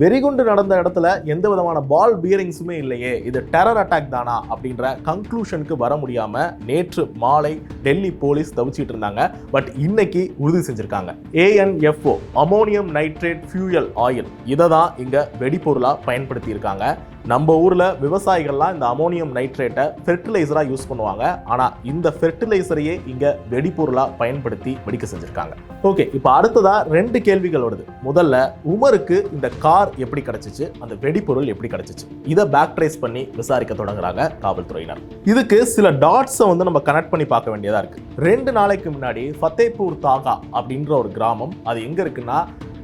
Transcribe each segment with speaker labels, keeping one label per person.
Speaker 1: வெறிகுண்டு நடந்த இடத்துல எந்த விதமான பால் பியரிங்ஸுமே இல்லையே. இது டெரர் அட்டாக் தானா அப்படின்ற கன்க்ளூஷனுக்கு வர முடியாம நேற்று மாலை டெல்லி போலீஸ் தவிச்சிட்டு இருந்தாங்க. பட் இன்னைக்கு உறுதி செஞ்சிருக்காங்க. ANFO ammonium nitrate fuel oil இதை தான் இங்க வெடிபொருளா பயன்படுத்தி இருக்காங்க நம்ம ஊரில் விவசாயிகள்லாம் இந்த அமோனியம் நைட்ரேட்டை ஃபெர்டிலைசராக யூஸ் பண்ணுவாங்க. ஆனால் இந்த ஃபெர்டிலைசரையே இங்கே வெடிப்பொருளாக பயன்படுத்தி வெடிக்க செஞ்சுருக்காங்க. ஓகே இப்போ அடுத்ததாக ரெண்டு கேள்விகள் வருது. முதல்ல உமருக்கு இந்த கார் எப்படி கிடச்சிச்சு? அந்த வெடிபொருள் எப்படி கிடச்சிச்சு? இதை பேக் ட்ரேஸ் பண்ணி விசாரிக்க தொடங்குறாங்க காவல்துறையினர். இதுக்கு சில டாட்ஸை வந்து நம்ம கனெக்ட் பண்ணி பார்க்க வேண்டியதாக இருக்குது ரெண்டு நாளைக்கு முன்னாடி ஃபத்தேபூர் தாகா அப்படின்ற ஒரு கிராமம் அது எங்கே இருக்குன்னா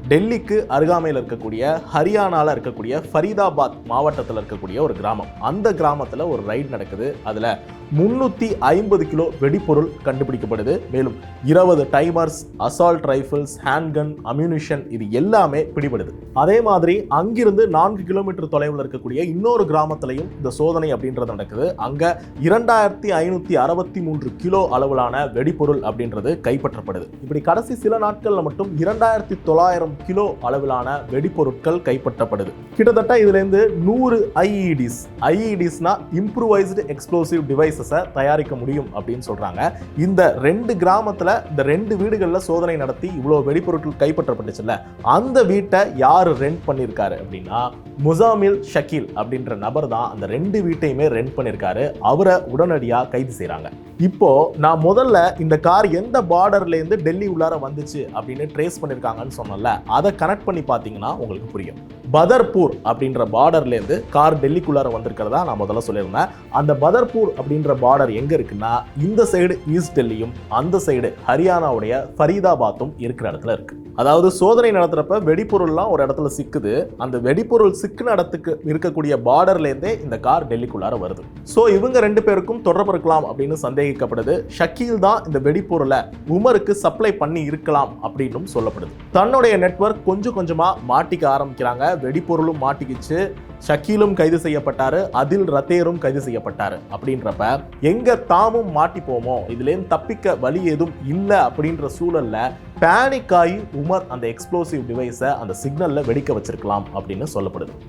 Speaker 1: டெல்லிக்கு அருகாமையில் இருக்கக்கூடிய ஹரியானால இருக்கக்கூடிய ஃபரீதாபாத் மாவட்டத்தில் இருக்கக்கூடிய ஒரு கிராமம். அந்த கிராமத்தில் ஒரு ரைடு நடக்குது. அதில் முன்னூற்றி ஐம்பது கிலோ வெடிப்பொருள் கண்டுபிடிக்கப்படுது. மேலும் இருபது timers assault rifles handgun ammunition இது எல்லாமே பிடிபடுது. அதே மாதிரி அங்கிருந்து நான்கு கிலோமீட்டர் தொலைவில் இருக்கக்கூடிய இன்னொரு கிராமத்திலையும் இந்த சோதனை அப்படின்றது நடக்குது. அங்கே இரண்டாயிரத்தி ஐநூற்றி அறுபத்தி மூன்று கிலோ அளவிலான வெடிப்பொருள் அப்படின்றது கைப்பற்றப்படுது. இப்படி கடைசி சில நாட்களில் மட்டும் இரண்டாயிரத்தி தொள்ளாயிரம் கிலோ அளவிலான வெடிப்பொருட்கள் கைப்பற்றப்படுது. கிட்டத்தட்ட இதுலேருந்து நூறு ஐஇடிஸ் ஐஇடிஸ்னா இம்ப்ரூவைஸ்டு எக்ஸ்ப்ளோசிவ் டிவைசஸை தயாரிக்க முடியும் அப்படின்னு சொல்றாங்க. இந்த ரெண்டு கிராமத்தில் இந்த ரெண்டு வீடுகளில் சோதனை நடத்தி இவ்வளோ வெடிபொருட்கள் கைப்பற்றப்பட்டுச்சுல்ல அந்த வீட்டை யார் ரெண்ட் பண்ணியிருக்காரு அப்படின்னா முசாமில் ஷக்கீல் அப்படின்ற நபர் தான் அந்த ரெண்டு வீட்டையுமே ரெண்ட் பண்ணியிருக்காரு அவரை உடனடியாக கைது செய்கிறாங்க இப்போ நான் முதல்ல இந்த கார் எந்த பார்டர்லேருந்து டெல்லி உள்ளார வந்துச்சு அப்படின்னு ட்ரேஸ் பண்ணியிருக்காங்கன்னு சொன்னல அதை கனெக்ட் பண்ணி பார்த்தீங்கன்னா உங்களுக்கு புரியும். பதர்பூர் அப்படின்ற பார்டர்லேருந்து கார் டெல்லிக்குள்ளார வந்திருக்கிறதா நான் முதல்ல சொல்லியிருந்தேன். அந்த பதர்பூர் அப்படின்ற பார்டர் எங்கே இருக்குன்னா இந்த சைடு ஈஸ்ட் டெல்லியும் அந்த சைடு ஹரியானாவுடைய ஃபரீதாபாத்தும் இருக்கிற இடத்துல இருக்குது அதாவது சோதனை நடத்துகிறப்ப வெடிப்பொருள்லாம் ஒரு இடத்துல சிக்குது. அந்த வெடிப்பொருள் சிக்குன இடத்துக்கு இருக்கக்கூடிய பார்டர்லேருந்தே இந்த கார் டெல்லிக்குள்ளார வருது. ஸோ இவங்க ரெண்டு பேருக்கும் தொடர்பு இருக்கலாம் அப்படின்னு சந்தேகிக்கப்படுது. ஷக்கீல் தான் இந்த வெடிப்பொருளை உமருக்கு சப்ளை பண்ணி இருக்கலாம் அப்படின்னும் சொல்லப்படுது. தன்னுடைய நெட்வொர்க் கொஞ்சம் கொஞ்சமாக மாட்டிக்க ஆரம்பிக்கிறாங்க. வெடிப்பொருளும் மாட்டிக்கிச்சு. ஷக்கீலும் கைது செய்யப்பட்டாரு அதில் ரத்தேரும் கைது செய்யப்பட்டாரு. அப்படின்றப்ப எங்க தாமும் மாட்டிப்போமோ இதுலேருந்து தப்பிக்க வழி எதுவும் இல்லை அப்படின்ற சூழல்ல பேனிக் ஆகி உமர் அந்த எக்ஸ்ப்ளோசிவ் டிவைஸை அந்த சிக்னல்ல வெடிக்க வச்சிருக்கலாம் அப்படின்னு சொல்லப்படுது.